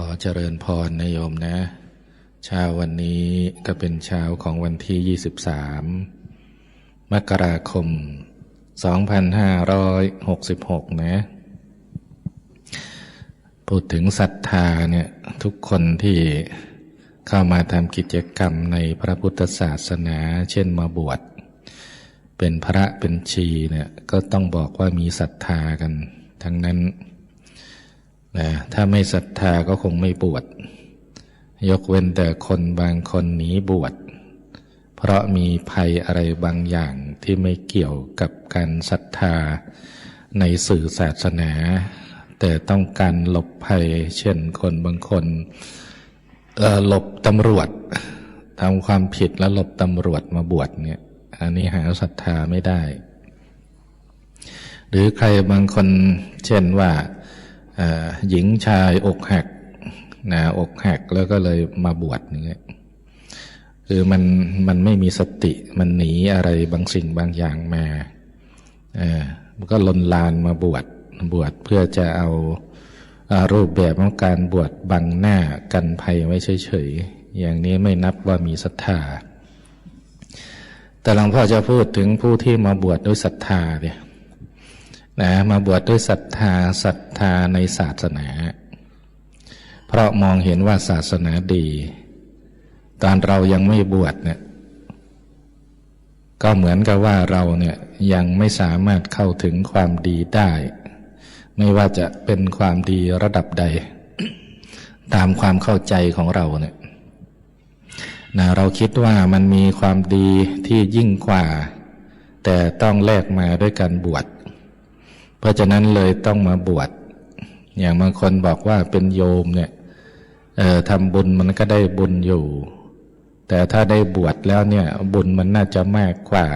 ขอเจริญพรนโยมนะ เช้าวันนี้ก็เป็นเช้าของวันที่ 23 มกราคม 2566 นะ พูดถึงศรัทธาเนี่ยทุกคนที่เข้ามาทำกิจกรรมในพระพุทธศาสนา เช่นมาบวช เป็นพระเป็นชีเนี่ยก็ต้องบอกว่ามีศรัทธากัน ทั้งนั้น นะถ้าไม่ศรัทธาก็คงไม่บวชยกเว้นแต่คนบางคนหนีบวชเพราะมีภัยอะไรบางอย่างที่ไม่เกี่ยวกับการศรัทธาในสื่อศาสนา แต่ต้องการหลบภัย เช่นคนบางคนหลบตำรวจทำความผิดแล้วหลบตำรวจมาบวชเนี่ย อันนี้หาศรัทธาไม่ได้ หรือใครบางคนเช่นว่า หญิงชายอกหักนะอกหักแล้วก็เลยมาบวชอย่างเงี้ยคือมันมันไม่มีสติมันหนีอะไรบางสิ่งบางอย่างมาเออมันก็ลนลานมาบวชบวชเพื่อจะเอารูปแบบของการบวชบังหน้ากันภัยไว้เฉยๆ อย่างนี้ไม่นับว่ามีศรัทธา แต่หลวงพ่อจะพูดถึงผู้ที่มาบวชด้วยศรัทธาเนี่ย นะมาบวชดด้วยศรัทธาศรัทธาในศาสนา เพราะมองเห็นว่าศาสนาดี ตอนเรายังไม่บวชเนี่ยก็เหมือนกับว่าเราเนี่ยยังไม่สามารถเข้าถึงความดีได้ ไม่ว่าจะเป็นความดีระดับใด ตามความเข้าใจของเราเนี่ยนะเราคิดว่ามันมีความดีที่ยิ่งกว่า แต่ต้องแลกมาด้วยการบวช เพราะฉะนั้นเลยต้องมาบวช อย่างบางคนบอกว่าเป็นโยมเนี่ยทำบุญมันก็ได้บุญอยู่ แต่ถ้าได้บวชแล้วเนี่ยบุญมันน่าจะมากกว่า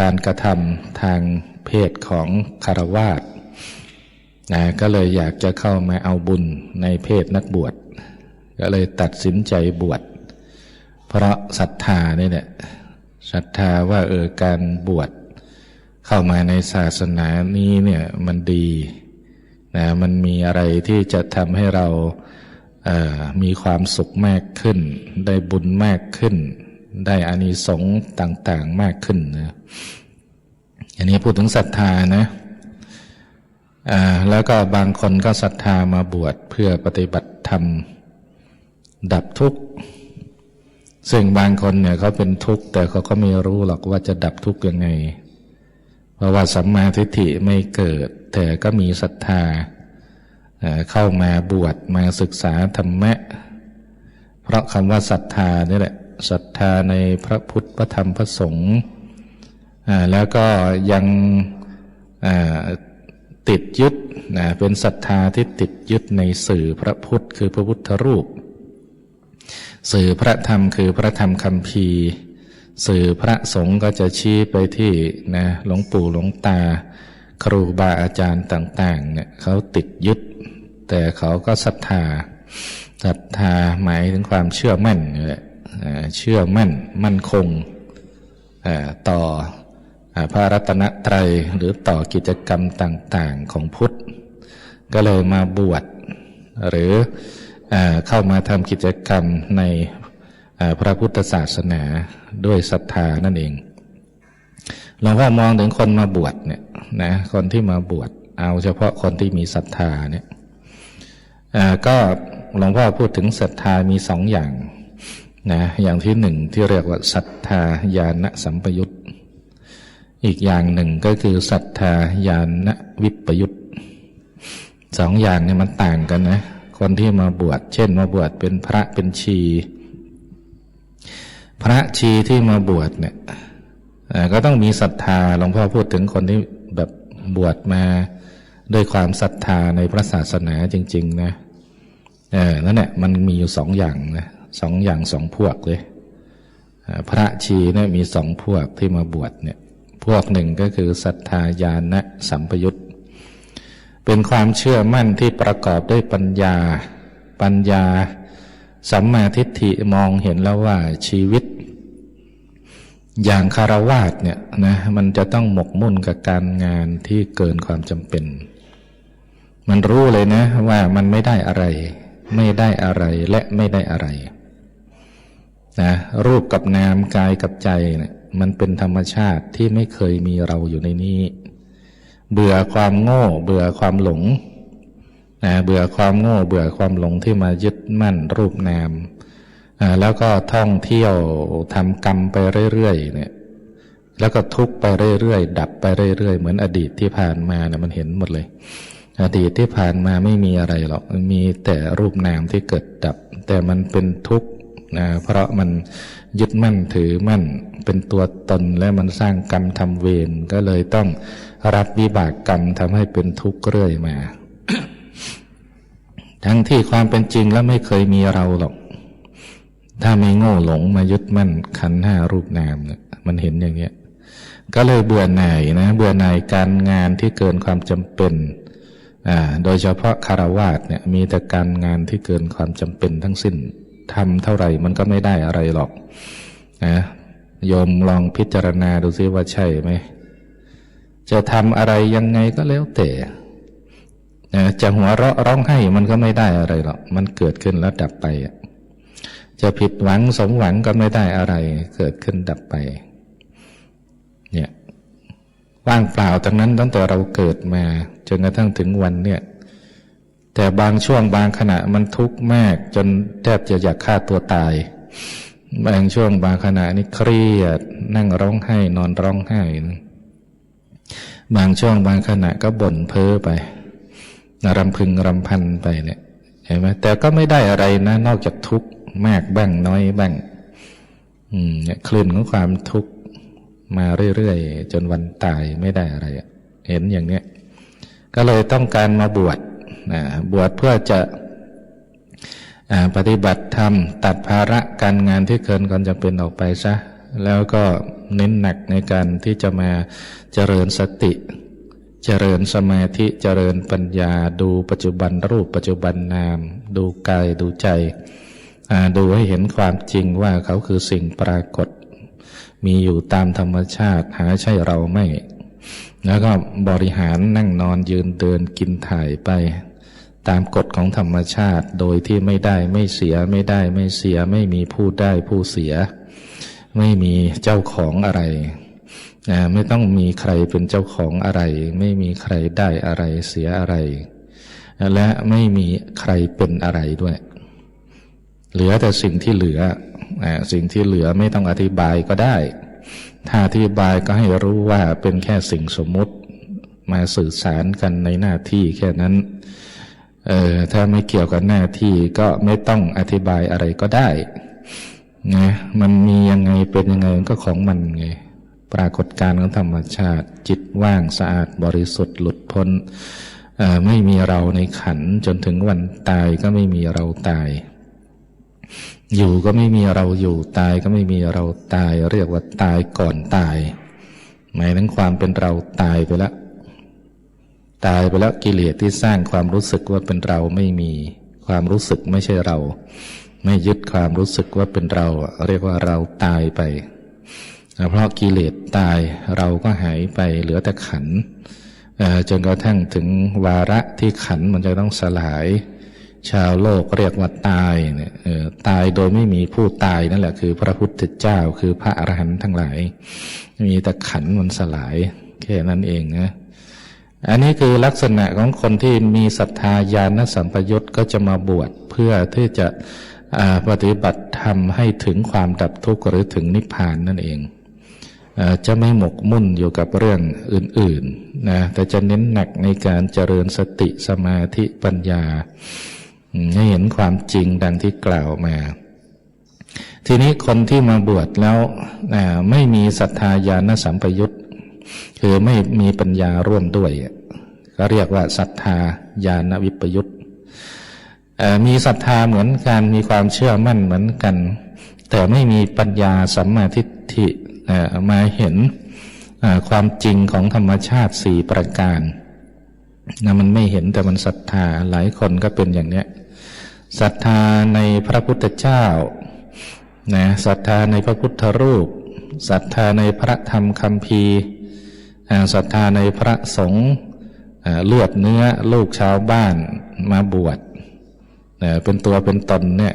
การกระทำทางเพศของคารวาสนะก็เลยอยากจะเข้ามาเอาบุญในเพศนักบวช ก็เลยตัดสินใจบวช เพราะศรัทธานี่แหละศรัทธาว่าเออการบวช เข้ามาในศาสนานี้เนี่ยมันดีนะมันมีอะไรที่จะทำให้เราเมีความสุขมากขึ้น ได้บุญมากขึ้น ได้อานิสงส์ต่างๆมากขึ้นนะอันนี้พูดถึงศรัทธานะแล้วก็บางคนก็ศรัทธามาบวชเพื่อปฏิบัติธรรมดับทุกข์ซึ่งบางคนเนี่ยเขาเป็นทุกข์แต่เขาก็ไม่รู้หรอกว่าจะดับทุกข์ยังไง เพราะว่าสัมมาทิฏฐิไม่เกิด แต่ก็มีศรัทธาเข้ามาบวชมาศึกษาธรรมะ เพราะคำว่าศรัทธานี่แหละศรัทธาในพระพุทธพระธรรมพระสงฆ์แล้วก็ยังติดยึดเป็นศรัทธาที่ติดยึดในสื่อพระพุทธคือพระพุทธรูป สื่อพระธรรมคือพระธรรมคำพี สื่อพระสงฆ์ก็จะชี้ไปที่นะหลวงปู่หลวงตา ครูบาอาจารย์ต่างๆเนี่ยเขาติดยึด แต่เขาก็ศรัทธาศรัทธาหมายถึงความเชื่อมั่นเลยเชื่อมั่นมั่นคงต่อพระรัตนตรัยหรือต่อกิจกรรมต่างๆของพุทธ ก็เลยมาบวชหรือเข้ามาทำกิจกรรมใน พระพุทธศาสนาด้วยศรัทธานั่นเองหลวงพ่อมองถึงคนมาบวชเนี่ยนะคนที่มาบวชเอาเฉพาะคนที่มีศรัทธาเนี่ยก็หลวงพ่อพูดถึงศรัทธามีสองอย่างนะอย่างที่หนึ่งที่เรียกว่าศรัทธาญาณสัมปยุตอีกอย่างหนึ่งก็คือศรัทธาญาณวิปยุตสองอย่างเนี่ยมันต่างกันนะคนที่มาบวชเช่นมาบวชเป็นพระเป็นชี พระชีที่มาบวชเนี่ยก็ต้องมีศรัทธาหลวงพ่อพูดถึงคนที่แบบบวชมาด้วยความศรัทธาในพระศาสนาจริง ๆ นะเออนั่นแหละมันมีอยู่สองอย่างนะสองอย่างสองพวกเลย พระชีเนี่ยมีสองพวกที่มาบวชเนี่ยพวกหนึ่งก็คือศรัทธาญาณสัมปยุตเป็นความเชื่อมั่นที่ประกอบด้วยปัญญาปัญญา สัมมาทิฏฐิมองเห็นแล้วว่าชีวิต อย่างคารวาสเนี่ยนะมันจะต้องหมกมุ่นกับการงานที่เกินความจำเป็น มันรู้เลยนะว่ามันไม่ได้อะไร ไม่ได้อะไรและไม่ได้อะไรนะรูปกับนามกายกับใจเนี่ยมันเป็นธรรมชาติที่ไม่เคยมีเราอยู่ในนี้ เบื่อความโง่ เบื่อความหลง นะเบื่อความโง่เบื่อความหลงที่มายึดมั่นรูปนามอ่าแล้วก็ท่องเที่ยวทำกรรมไปเรื่อยๆเนี่ยแล้วก็ทุกไปเรื่อยๆดับไปเรื่อยๆเหมือนอดีตที่ผ่านมาเนี่ยมันเห็นหมดเลย อดีตที่ผ่านมาไม่มีอะไรหรอกมีแต่รูปนามที่เกิดดับ แต่มันเป็นทุกข์นะเพราะมันยึดมั่นถือมั่นเป็นตัวตนและมันสร้างกรรมทำเวรก็เลยต้องรับวิบากกรรมทำให้เป็นทุกข์เรื่อยมา ทั้งที่ความเป็นจริงแล้วไม่เคยมีเราหรอก ถ้าไม่โง่หลงมายึดมั่นขันห้ารูปนามเนี่ยมันเห็นอย่างเนี้ย ก็เลยเบื่อหน่ายนะ เบื่อหน่ายการงานที่เกินความจำเป็นอ่าโดยเฉพาะคารวาสเนี่ยมีแต่การงานที่เกินความจำเป็นทั้งสิ้นทำเท่าไหร่มันก็ไม่ได้อะไรหรอกนะโยมลองพิจารณาดูซิว่าใช่ไหมจะทำอะไรยังไงก็แล้วแต่ นะจะหัวเราะร้องไห้มันก็ไม่ได้อะไรหรอกมันเกิดขึ้นแล้วดับไป จะผิดหวังสมหวังก็ไม่ได้อะไร เกิดขึ้นดับไป เนี่ยว่างเปล่าทั้งนั้นตั้งแต่เราเกิดมาจนกระทั่งถึงวันเนี่ยแต่บางช่วงบางขณะมันทุกข์มากจนแทบจะอยากฆ่าตัวตาย บางช่วงบางขณะนี่เครียด นั่งร้องไห้นอนร้องไห้ บางช่วงบางขณะก็บ่นเพ้อไป รำพึงรำพันไปเนี่ยเห็นไหมแต่ก็ไม่ได้อะไรนะ นอกจากทุกข์มากบ้างน้อยบ้างอืมเนี่ยคลื่นของความทุกข์มาเรื่อยๆจนวันตายไม่ได้อะไรเห็นอย่างเนี้ยก็เลยต้องการมาบวชนะบวชเพื่อจะปฏิบัติธรรม ตัดภาระการงานที่เกินความจำเป็นออกไปซะ แล้วก็เน้นหนักในการที่จะมาเจริญสติ เจริญสมาธิเจริญปัญญา ดูปัจจุบันรูปปัจจุบันนาม ดูกายดูใจ ดูให้เห็นความจริงว่าเขาคือสิ่งปรากฏ มีอยู่ตามธรรมชาติหาใช่เราไม่ แล้วก็บริหารนั่งนอนยืนเดินกินถ่ายไป ตามกฎของธรรมชาติโดยที่ไม่ได้ไม่เสียไม่ได้ไม่เสียไม่มีผู้ได้ผู้เสีย ไม่มีเจ้าของอะไร นะไม่ต้องมีใครเป็นเจ้าของอะไร ไม่มีใครได้อะไรเสียอะไร และไม่มีใครเป็นอะไรด้วย เหลือแต่สิ่งที่เหลือสิ่งที่เหลือไม่ต้องอธิบายก็ได้ ถ้าอธิบายก็ให้รู้ว่าเป็นแค่สิ่งสมมุติมาสื่อสารกันในหน้าที่แค่นั้นเออถ้าไม่เกี่ยวกับหน้าที่ก็ไม่ต้องอธิบายอะไรก็ได้นะมันมียังไงเป็นยังไงก็ของมันไง ปรากฏการณ์ของธรรมชาติ จิตว่างสะอาดบริสุทธิ์หลุดพ้นไม่มีเราในขันจนถึงวันตายก็ไม่มีเราตาย อยู่ก็ไม่มีเราอยู่ตายก็ไม่มีเราตาย เรียกว่าตายก่อนตาย หมายถึงความเป็นเราตายไปแล้วตายไปแล้วกิเลสที่สร้างความรู้สึกว่าเป็นเราไม่มี ความรู้สึกไม่ใช่เรา ไม่ยึดความรู้สึกว่าเป็นเรา เรียกว่าเราตายไป เพราะกิเลสตายเราก็หายไปเหลือแต่ขันจนกระทั่งถึงวาระที่ขันมันจะต้องสลาย ชาวโลกเรียกว่าตายเนี่ยตายโดยไม่มีผู้ตายนั่นแหละคือพระพุทธเจ้าคือพระอรหันต์ทั้งหลาย มีแต่ขันมันสลายแค่นั้นเองนะอันนี้คือลักษณะของคนที่มีศรัทธาญาณสัมปยุตก็จะมาบวชเพื่อที่จะปฏิบัติธรรมให้ถึงความดับทุกข์หรือถึงนิพพานนั่นเอง จะไม่หมกมุ่นอยู่กับเรื่องอื่นๆนะแต่จะเน้นหนักในการเจริญสติสมาธิปัญญา ให้เห็นความจริงดังที่กล่าวมา ทีนี้คนที่มาบวชแล้วไม่มีศรัทธาญาณสัมปยุตคือไม่มีปัญญาร่วมด้วย ก็เรียกว่าศรัทธาญาณวิปยุตมีศรัทธาเหมือนกันมีความเชื่อมั่นเหมือนกัน แต่ไม่มีปัญญาสัมมาทิฏฐิ มาเห็นความจริงของธรรมชาติสี่ประการนะมันไม่เห็นแต่มันศรัทธาหลายคนก็เป็นอย่างเนี้ยศรัทธาในพระพุทธเจ้านะศรัทธาในพระพุทธรูปศรัทธาในพระธรรมคำพีร์ศรัทธาในพระสงฆ์เลือดเนื้อลูกชาวบ้านมาบวชเป็นตัวเป็นตนเนี่ย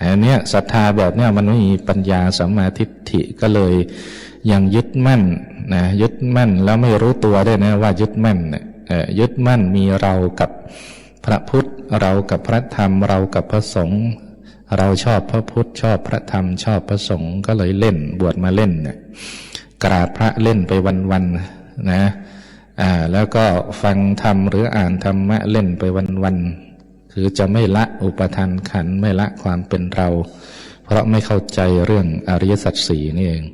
อันเนี้ยศรัทธาแบบเนี้ยมันไม่มีปัญญาสัมมาทิฏฐิก็เลยยังยึดมั่นนะยึดมั่นแล้วไม่รู้ตัวด้วยนะว่ายึดมั่นเนี่ยยึดมั่นมีเรากับพระพุทธเรากับพระธรรมเรากับพระสงฆ์เราชอบพระพุทธชอบพระธรรมชอบพระสงฆ์ก็เลยเล่นบวชมาเล่นเนี่ยกราบพระเล่นไปวันๆนะอ่าแล้วก็ฟังธรรมหรืออ่านธรรมะเล่นไปวันๆ คือจะไม่ละอุปทานขันไม่ละความเป็นเรา เพราะไม่เข้าใจเรื่องอริยสัจสี่นี่เอง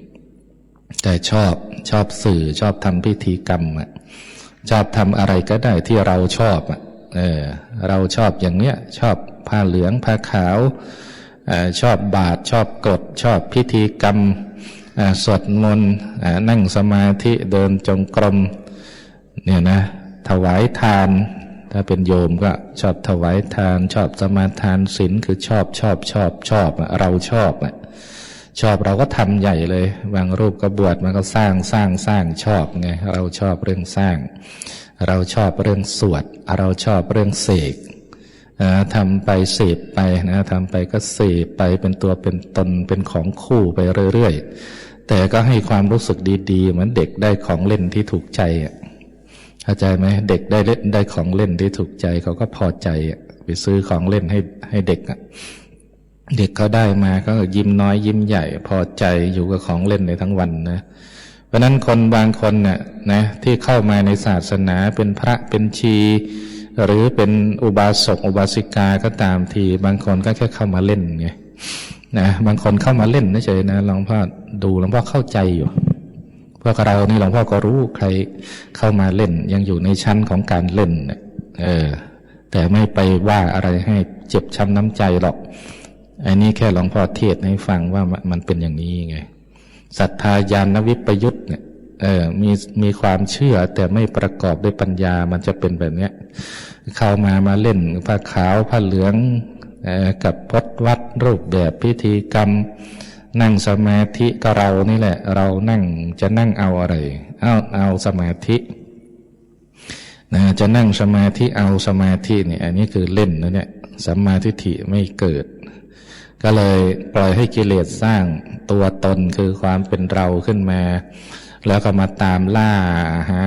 แต่ชอบชอบสื่อชอบทำพิธีกรรมอะชอบทำอะไรก็ได้ที่เราชอบอะเออเราชอบอย่างเนี้ยชอบผ้าเหลืองผ้าขาวอชอบบาทชอบกฎชอบพิธีกรรมสวดมนต์นั่งสมาธิเดินจงกรมเนี่ยนะถวายทาน ถ้าเป็นโยมก็ชอบถวายทาน ชอบสมาทานศีลคือชอบชอบชอบชอบเราชอบอะชอบเราก็ทำใหญ่เลยบางรูปก็บวชมันก็สร้างสร้างสร้างชอบไงเราชอบเรื่องสร้าง เราชอบเรื่องสวด เราชอบเรื่องเสกทำไปเสพไปนะทำไปก็เสพไปเป็นตัวเป็นตนเป็นของคู่ไปเรื่อยๆแต่ก็ให้ความรู้สึกดีๆ เหมือนเด็กได้ของเล่นที่ถูกใจอะ เข้าใจไหมเด็กได้เล่นได้ของเล่นที่ถูกใจเขาก็พอใจไปซื้อของเล่นให้ให้เด็กเด็กเขาได้มาก็ยิ้มน้อยยิ้มใหญ่ พอใจอยู่กับของเล่นในทั้งวันนะเพราะนั้นคนบางคนเนี่ยนะที่เข้ามาในศาสนาเป็นพระเป็นชี หรือเป็นอุบาสกอุบาสิกาก็ตามที บางคนก็แค่เข้ามาเล่นไงนะบางคนเข้ามาเล่นเฉยนะหลวงพ่อดูหลวงพ่อเข้าใจอยู่ พวกเรานี่หลวงพ่อก็รู้ใครเข้ามาเล่น ยังอยู่ในชั้นของการเล่นเออแต่ไม่ไปว่าอะไรให้เจ็บช้ำน้ำใจหรอก อันนี้แค่หลวงพ่อเทศน์ให้ฟังว่ามันเป็นอย่างนี้ไงศรัทธาญาณวิปยุทธ์เนี่ยเออมีมีความเชื่อแต่ไม่ประกอบด้วยปัญญามันจะเป็นแบบเนี้ยเข้ามามาเล่นผ้าขาวผ้าเหลืองเออกับพจวัดรูปแบบพิธีกรรม นั่งสมาธิก็เรานี่แหละ เรานั่งจะนั่งเอาอะไรเอาเอาสมาธินะจะนั่งสมาธิเอาสมาธิเนี่ยอันนี้คือเล่นนะเนี่ยสัมมาทิฏฐิไม่เกิด ก็เลยปล่อยให้กิเลสสร้างตัวตนคือความเป็นเราขึ้นมา แล้วก็มาตามล่าหา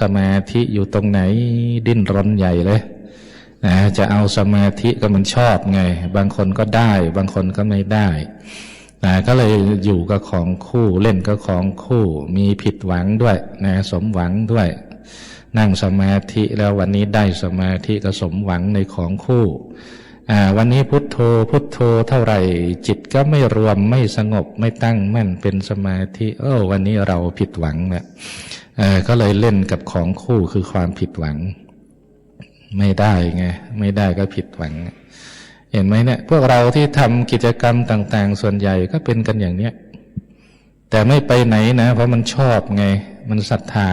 สมาธิอยู่ตรงไหนดิ้นรนใหญ่เลยนะจะเอาสมาธิก็มันชอบไง บางคนก็ได้ บางคนก็ไม่ได้ นะก็เลยอยู่กับของคู่เล่นก็ของคู่ มีผิดหวังด้วยนะสมหวังด้วย นั่งสมาธิแล้ววันนี้ได้สมาธิก็สมหวังในของคู่วันนี้พุทโธพุทโธเท่าไหร่ จิตก็ไม่รวมไม่สงบไม่ตั้งมั่นเป็นสมาธิเออวันนี้เราผิดหวังเนี่ยเออก็เลยเล่นกับของคู่คือความผิดหวัง ไม่ได้ไงไม่ได้ก็ผิดหวัง เห็นไหมเนี่ยพวกเราที่ทำกิจกรรมต่าง ๆ ส่วนใหญ่ก็เป็นกันอย่างเนี้ยแต่ไม่ไปไหนนะ เพราะมันชอบไง มันศรัทธา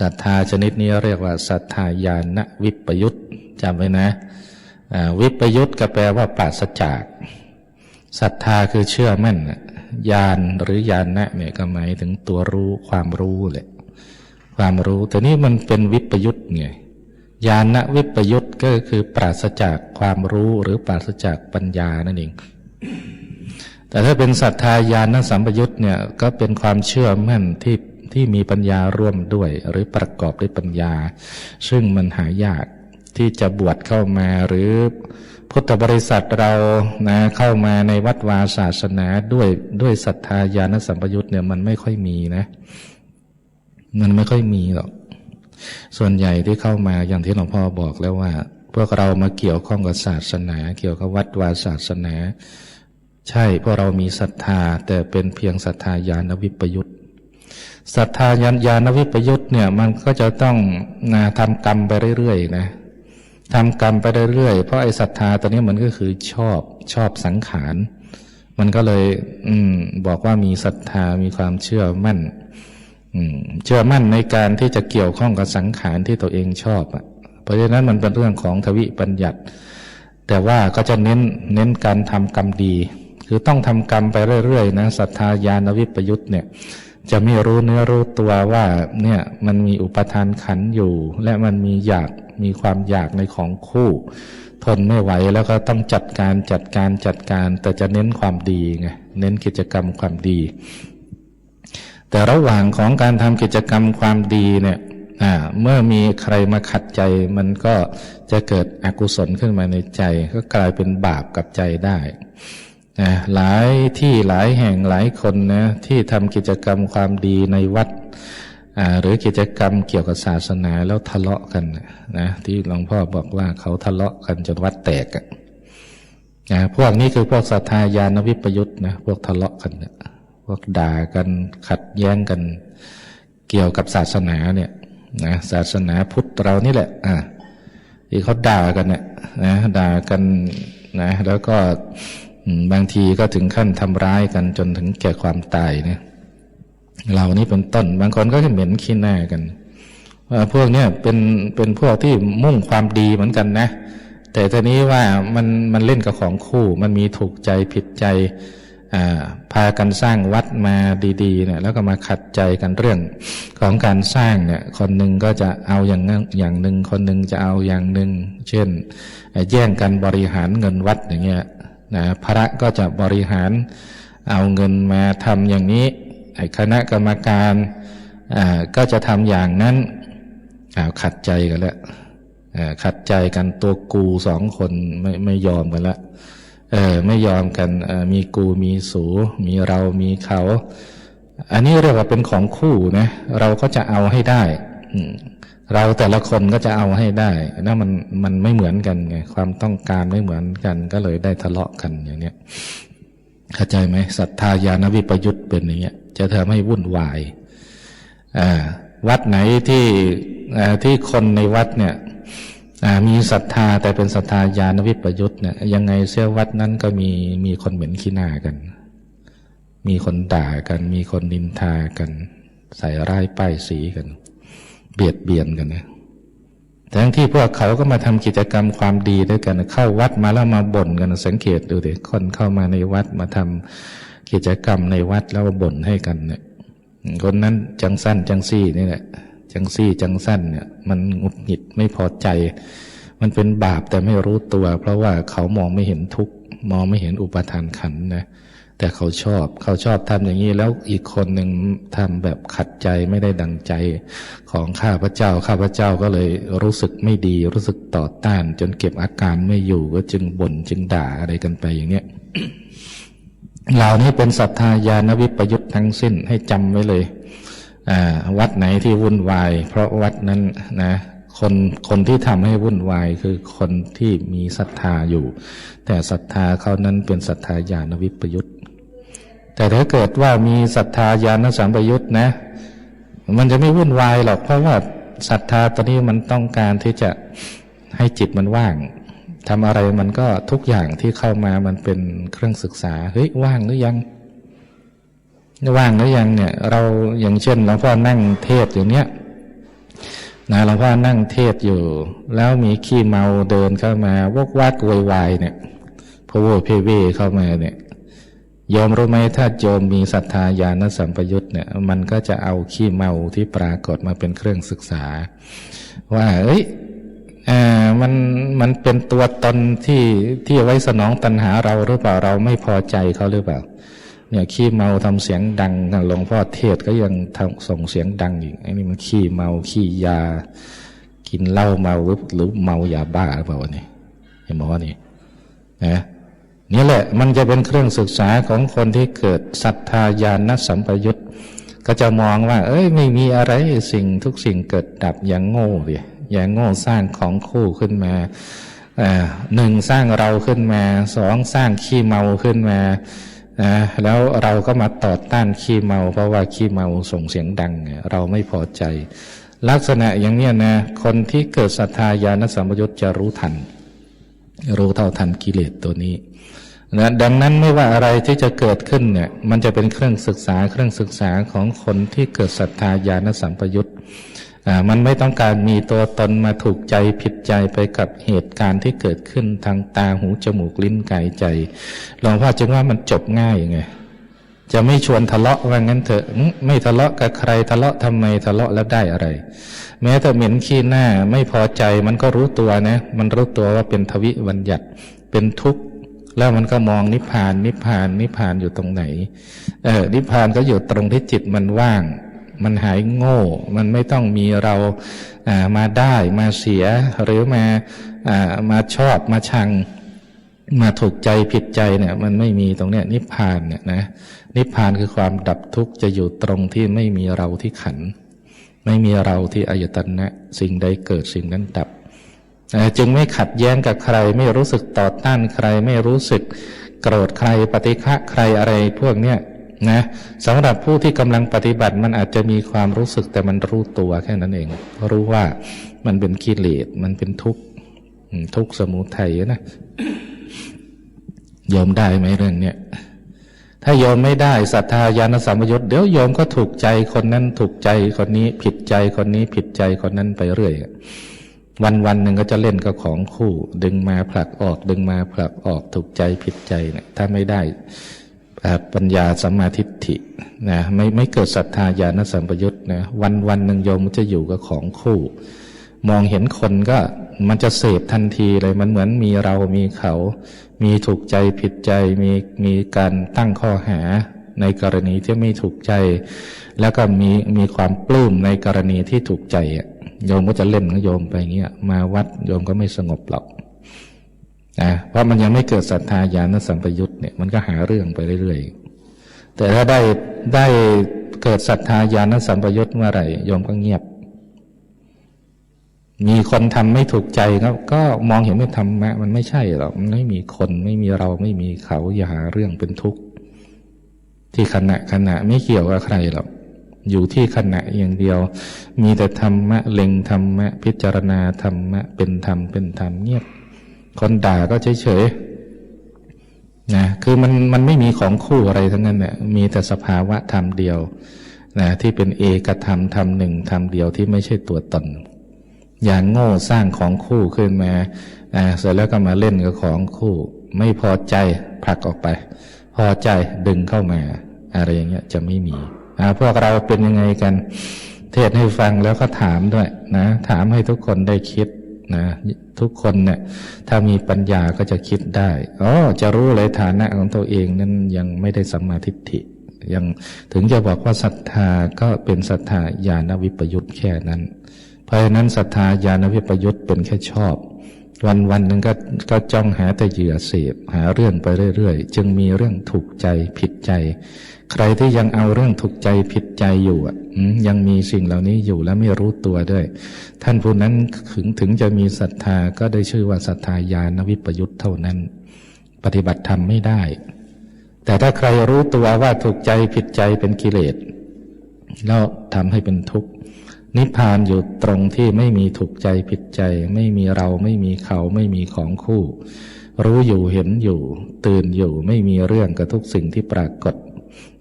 ศรัทธาชนิดนี้เรียกว่าศรัทธาญาณวิปยุตจำไว้นะวิปยุตก็แปลว่าปราศจากศรัทธาคือเชื่อมั่นญาณหรือญาณะเนี่ยก็หมายถึงตัวรู้ความรู้แหละความรู้แต่นี่มันเป็นวิปยุตไง ญาณวิปยุตก็คือปราศจากความรู้หรือปราศจากปัญญานั่นเอง แต่ถ้าเป็นศรัทธาญาณสัมปยุตเนี่ยก็เป็นความเชื่อมั่นที่ที่มีปัญญาร่วมด้วยหรือประกอบด้วยปัญญา ซึ่งมันหายากที่จะบวชเข้ามาหรือพุทธบริษัทเรานะเข้ามาในวัดวาศาสนาด้วยด้วยศรัทธาญาณสัมปยุตเนี่ยมันไม่ค่อยมีนะ มันไม่ค่อยมีหรอก ส่วนใหญ่ที่เข้ามาอย่างที่หลวงพ่อบอกแล้วว่า พวกเรามาเกี่ยวข้องกับศาสนา เกี่ยวกับวัดวาศาสนา ใช่เพราะเรามีศรัทธา แต่เป็นเพียงศรัทธาญาณวิปยุตศรัทธาญาณญาณวิปยุตเนี่ยมันก็จะต้องนะทำกรรมไปเรื่อยๆนะทำกรรมไปเรื่อยๆเพราะไอ้ศรัทธาตัวนี้มันก็คือชอบชอบสังขาร มันก็เลย อืมบอกว่ามีศรัทธามีความเชื่อมั่น เชื่อมั่นในการที่จะเกี่ยวข้องกับสังขารที่ตัวเองชอบอะ เพราะฉะนั้นมันเป็นเรื่องของทวิปัญญัติ แต่ว่าก็จะเน้นเน้นการทำกรรมดี คือต้องทำกรรมไปเรื่อยๆนะศรัทธาญาณวิปยุตเนี่ย จะไม่รู้เนื้อรู้ตัวว่าเนี่ยมันมีอุปทานขันอยู่ และมันมีอยากมีความอยากในของคู่ ทนไม่ไหวแล้วก็ต้องจัดการจัดการจัดการ แต่จะเน้นความดีไงเน้นกิจกรรมความดี แต่ระหว่างของการทำกิจกรรมความดีเนี่ยเมื่อมีใครมาขัดใจมันก็จะเกิดอกุศลขึ้นมาในใจ ก็กลายเป็นบาปกับใจได้นะหลายที่หลายแห่งหลายคนนะที่ทำกิจกรรมความดีในวัดหรือกิจกรรมเกี่ยวกับศาสนาแล้วทะเลาะกันนะที่หลวงพ่อบอกว่าเขาทะเลาะกันจนวัดแตกอะนะพวกนี้คือพวกศรัทธายานวิปยุทธ์นะพวกทะเลาะกันนะ วกด่ากันขัดแย้งกันเกี่ยวกับศาสนาเนี่ยนะศาสนาพุทธเรานี่แหละอ่าที่เขาด่ากันเนี่ยนะด่ากันนะแล้วก็บางทีก็ถึงขั้นทำร้ายกันจนถึงแก่ความตายเนี่ยเรานี่เป็นต้น บางคนก็เหม็นขี้หน้ากันว่าพวกเนี้ยเป็นเป็นพวกที่มุ่งความดีเหมือนกันนะ แต่ทีนี้ว่ามันมันเล่นกับของคู่ มันมีถูกใจผิดใจ พากันสร้างวัดมาดีๆเนี่ยแล้วก็มาขัดใจกันเรื่องของการสร้างเนี่ยคนหนึ่งก็จะเอาอย่างอย่างหนึ่งคนหนึ่งจะเอาอย่างหนึ่งเช่น แย่งกันบริหารเงินวัดอย่างเงี้ยนะพระก็จะบริหารเอาเงินมาทำอย่างนี้คณะกรรมการก็จะทำอย่างนั้นอ้าขัดใจกันแล้วขัดใจกันตัวกูสองคนไม่ไม่ยอมกันและ เออไม่ยอมกันมีกูมีสู มีเรามีเขา อันนี้เรียกว่าเป็นของคู่นะเราก็จะเอาให้ได้เราแต่ละคนก็จะเอาให้ได้นะมันมันไม่เหมือนกันไงความต้องการไม่เหมือนกัน ก็เลยได้ทะเลาะกันอย่างเนี้ยเข้าใจไหมศรัทธาญาณวิปยุทธ์เป็นอย่างเงี้ย จะทำให้วุ่นวายวัดไหนที่ที่คนในวัดเนี่ย มีศรัทธาแต่เป็นศรัทธาญาณวิปยุทธ์เนี่ยยังไงเสียวัดนั้นก็มีมีคนเหม็นขี้หน้ากัน มีคนด่ากัน มีคนนินทากัน ใส่ร้ายป้ายสีกัน เบียดเบียนกันนะทั้งที่พวกเขาก็มาทำกิจกรรมความดีด้วยกันเข้าวัดมาแล้วมาบ่นกันสังเกตดูดิคนเข้ามาในวัดมาทำกิจกรรมในวัดแล้วบ่นให้กันเนี่ยคนนั้นจังสั้นจังซี่นี่แหละ จังซี่จังสั้นเนี่ยมันหงุดหงิดไม่พอใจ มันเป็นบาปแต่ไม่รู้ตัว เพราะว่าเขามองไม่เห็นทุกข์มองไม่เห็นอุปทานขันนะแต่เขาชอบเขาชอบทำอย่างนี้แล้วอีกคนหนึ่งทำแบบขัดใจไม่ได้ดังใจของข้าพเจ้า ข้าพเจ้าก็เลยรู้สึกไม่ดี รู้สึกต่อต้าน จนเก็บอาการไม่อยู่ก็จึงบ่นจึงด่าอะไรกันไปอย่างเนี้ยเหล่านี้เป็นศรัทธาญาณวิปยุทธ์ทั้งสิ้นให้จำไว้เลย วัดไหนที่วุ่นวาย เพราะวัดนั้นนะคนคนที่ทำให้วุ่นวายคือคนที่มีศรัทธาอยู่ แต่ศรัทธาเขานั้นเป็นศรัทธาญาณวิปยุทธ์แต่ถ้าเกิดว่ามีศรัทธาญาณสัมปยุทธ์นะ มันจะไม่วุ่นวายหรอกเพราะว่าศรัทธาตอนนี้มันต้องการที่จะให้จิตมันว่างทำอะไรมันก็ทุกอย่างที่เข้ามามันเป็นเครื่องศึกษาเฮ้ยว่างหรือยัง ว่างหรือยังเนี่ยเราอย่างเช่นหลวงพ่อนั่งเทศอย่างเนี้ยนะหลวงพ่อนั่งเทศอยู่ แล้วมีขี้เมาเดินเข้ามาวกวักวยวายเนี่ยพะโวเพเวเข้ามาเนี่ยโยมรู้ไหมถ้าโยมมีศรัทธาญาณสัมปยุตเนี่ยมันก็จะเอาขี้เมาที่ปรากฏมาเป็นเครื่องศึกษา ว่า เอ้ยอ่ามันมันเป็นตัวตนที่ที่ไว้สนองตัณหาเราหรือเปล่าเราไม่พอใจเขาหรือเปล่า เนี่ยขี้เมาทำเสียงดังหลวงพ่อเทศก็ยังส่งเสียงดังอีกไอ้นี่มันขี้เมาขี้ยา กินเหล้าเมาหรือหรือเมายาบ้าหรือเปล่านี่ไอ้หมอนี่นะนี่แหละมันจะเป็นเครื่องศึกษาของคนที่เกิดศรัทธาญาณสัมปยุตก็จะมองว่า เอ้ยไม่มีอะไรสิ่งทุกสิ่งเกิดดับอย่างโง่ดิอย่างโง่สร้างของคู่ขึ้นมาหนึ่งสร้างเราขึ้นมาสองสร้างขี้เมาขึ้นมา นะแล้วเราก็มาต่อต้านขี้เมา เพราะว่าขี้เมาส่งเสียงดัง เราไม่พอใจ ลักษณะอย่างเนี้ยนะคนที่เกิดศรัทธาญาณสัมปยุตจะรู้ทัน รู้เท่าทันกิเลสตัวนี้นะดังนั้นไม่ว่าอะไรที่จะเกิดขึ้นเนี่ยมันจะเป็นเครื่องศึกษาเครื่องศึกษาของคนที่เกิดศรัทธาญาณสัมปยุต มันไม่ต้องการมีตัวตนมาถูกใจผิดใจไปกับเหตุการณ์ที่เกิดขึ้นทางตาหูจมูกลิ้นกายใจหลวงพ่อจึงว่ามันจบง่ายไงจะไม่ชวนทะเลาะว่างั้นเถอะไม่ทะเลาะกับใครทะเลาะทำไมทะเลาะแล้วได้อะไร แม้แต่เหม็นขี้หน้าไม่พอใจมันก็รู้ตัวนะ มันรู้ตัวว่าเป็นทวิบัญญัติเป็นทุกข์แล้วมันก็มองนิพพานนิพพานนิพพานอยู่ตรงไหนเออนิพพานก็อยู่ตรงที่จิตมันว่าง มันหายโง่ มันไม่ต้องมีเรามาได้มาเสียหรือมาอมาชอบมาชัง มาถูกใจผิดใจเนี่ย มันไม่มีตรงเนี้ยนิพพานเนี่ยนะนิพพานคือความดับทุกข์จะอยู่ตรงที่ไม่มีเราที่ขัน ไม่มีเราที่อายตนะ สิ่งใดเกิดสิ่งนั้นดับจึงไม่ขัดแย้งกับใคร ไม่รู้สึกต่อต้านใคร ไม่รู้สึกโกรธใครปฏิฆะใครอะไรพวกเนี้ย นะสำหรับผู้ที่กำลังปฏิบัติมันอาจจะมีความรู้สึกแต่มันรู้ตัวแค่นั้นเอง รู้ว่ามันเป็นกิเลสมันเป็นทุกข์ทุกข์สมุทัยนะยอมได้ไหมเรื่องเนี้ยถ้าโยมไม่ได้ศรัทธาญาณสัมยุตเดี๋ยวโยมก็ถูกใจคนนั้นถูกใจคนนี้ผิดใจคนนี้ผิดใจคนนั้นไปเรื่อยวันวันหนึ่งก็จะเล่นกับของคู่ ดึงมาผลักออกดึงมาผลักออกถูกใจผิดใจเนี่ยถ้าไม่ได้ ปัญญาสัมมาทิฏฐินะไม่ไม่เกิดศรัทธาญาณสัมปยุตนะวันวันหนึ่งโยมจะอยู่กับของคู่ มองเห็นคนก็มันจะเสพทันทีเลยมันเหมือนมีเรามีเขา มีถูกใจผิดใจมีมีการตั้งข้อหาในกรณีที่ไม่ถูกใจ แล้วก็มีมีความปลื้มในกรณีที่ถูกใจอะโยมก็จะเล่นของโยมไปอย่างเงี้ยมาวัดโยมก็ไม่สงบหรอก นะเพราะมันยังไม่เกิดศรัทธาญาณสัมปยุตเนี่ยมันก็หาเรื่องไปเรื่อยๆ แต่ถ้าได้ได้เกิดศรัทธาญาณสัมปยุตเมื่อไหร่โยมก็เงียบ มีคนทำไม่ถูกใจก็ก็มองเห็นไม่ธรรมะมันไม่ใช่หรอกมันไม่มีคนไม่มีเราไม่มีเขาอย่าหาเรื่องเป็นทุกข์ที่ขณะขณะไม่เกี่ยวกับใครหรอกอยู่ที่ขณะอย่างเดียว มีแต่ธรรมะเล็งธรรมะพิจารณาธรรมะเป็นธรรมเป็นธรรมเงียบ คนด่าก็เฉยเฉยๆนะคือมันมันไม่มีของคู่อะไรทั้งนั้นเนี่ยมีแต่สภาวะธรรมเดียวนะที่เป็นเอกธรรมธรรมหนึ่งธรรมเดียวที่ไม่ใช่ตัวตน อย่างโง่สร้างของคู่ขึ้นมาอ่าเสร็จแล้วก็มาเล่นกับของคู่ ไม่พอใจผลักออกไป พอใจดึงเข้ามาอะไรอย่างเงี้ยจะไม่มีอ่าพวกเราเป็นยังไงกัน เทศให้ฟังแล้วก็ถามด้วยนะ ถามให้ทุกคนได้คิด นะทุกคนเนี่ยถ้ามีปัญญาก็จะคิดได้อ๋อจะรู้เลยฐานะของตัวเองนั้นยังไม่ได้สัมมาทิฏฐิยังถึงจะบอกว่าศรัทธาก็เป็นศรัทธาญาณวิปยุตแค่นั้น เพราะฉะนั้นศรัทธาญาณวิปยุตเป็นแค่ชอบ วันวันหนึ่งก็ก็จ้องหาแต่เหยื่อเสพหาเรื่องไปเรื่อย ๆ จึงมีเรื่องถูกใจผิดใจ ใครที่ยังเอาเรื่องถูกใจผิดใจอยู่อะยังมีสิ่งเหล่านี้อยู่และไม่รู้ตัวด้วย ท่านผู้นั้นถึงถึงจะมีศรัทธาก็ได้ชื่อว่าศรัทธาญาณวิปยุตเท่านั้น ปฏิบัติธรรมไม่ได้ แต่ถ้าใครรู้ตัวว่าถูกใจผิดใจเป็นกิเลสแล้วทำให้เป็นทุกข์นิพพานอยู่ตรงที่ไม่มีถูกใจผิดใจ ไม่มีเราไม่มีเขาไม่มีของคู่ รู้อยู่เห็นอยู่ ตื่นอยู่ไม่มีเรื่องกับทุกสิ่งที่ปรากฏ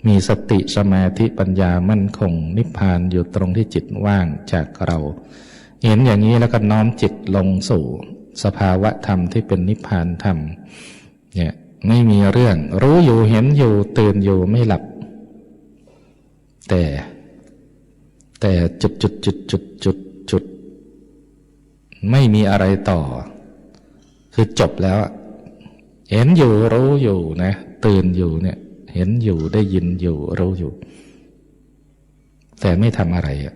มีสติสมาธิปัญญามั่นคง นิพพานอยู่ตรงที่จิตว่างจากเรา เห็นอย่างนี้แล้วก็น้อมจิตลงสู่ สภาวะธรรมที่เป็นนิพพานธรรมเนี่ยไม่มีเรื่อง รู้อยู่เห็นอยู่ตื่นอยู่ไม่หลับ แต่ แต่จุดจุดจุดจุดจุดจุดไม่มีอะไรต่อ คือจบแล้ว เห็นอยู่รู้อยู่นะ ตื่นอยู่เนี่ย เห็นอยู่ได้ยินอยู่รู้อยู่ แต่ไม่ทำอะไรอะ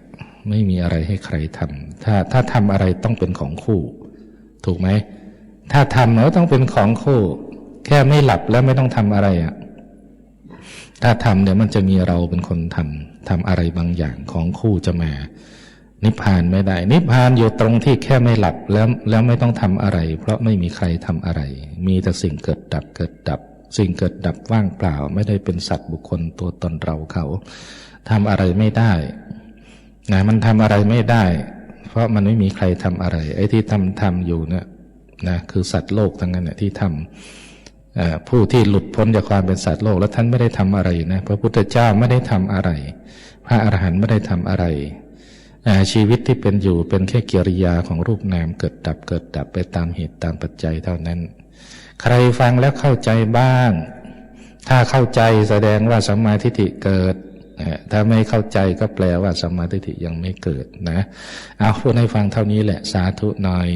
ไม่มีอะไรให้ใครทำถ้าถ้าทำอะไรต้องเป็นของคู่ ถูกไหมถ้าทำแล้วต้องเป็นของคู่ แค่ไม่หลับแล้วไม่ต้องทำอะไรอะถ้าทำเดี๋ยวมันจะมีเราเป็นคนทำทำอะไรบางอย่างของคู่จะมา นิพพานไม่ได้ นิพพานอยู่ตรงที่แค่ไม่หลับแล้วแล้วไม่ต้องทำอะไร เพราะไม่มีใครทำอะไร มีแต่สิ่งเกิดดับเกิดดับ สิ่งเกิดดับว่างเปล่า ไม่ได้เป็นสัตว์บุคคลตัวตนเราเขาทำอะไรไม่ได้นะมันทำอะไรไม่ได้ เพราะมันไม่มีใครทำอะไร ไอ้ที่ทำทำอยู่เนี่ยนะคือสัตว์โลกทั้งนั้นเนี่ยที่ทำผู้ที่หลุดพ้นจากความเป็นสัตว์โลก แล้วท่านไม่ได้ทำอะไรนะพระพุทธเจ้าไม่ได้ทำอะไร พระอรหันต์ไม่ได้ทำอะไรชีวิตที่เป็นอยู่เป็นแค่กิริยาของรูปนามเกิดดับเกิดดับไปตามเหตุตามปัจจัยเท่านั้น ใครฟังแล้วเข้าใจบ้าง ถ้าเข้าใจแสดงว่าสัมมาทิฏฐิเกิด ถ้าไม่เข้าใจก็แปลว่าสัมมาทิฏฐิยังไม่เกิดนะ เอาพูดให้ฟังเท่านี้แหละสาธุหน่อย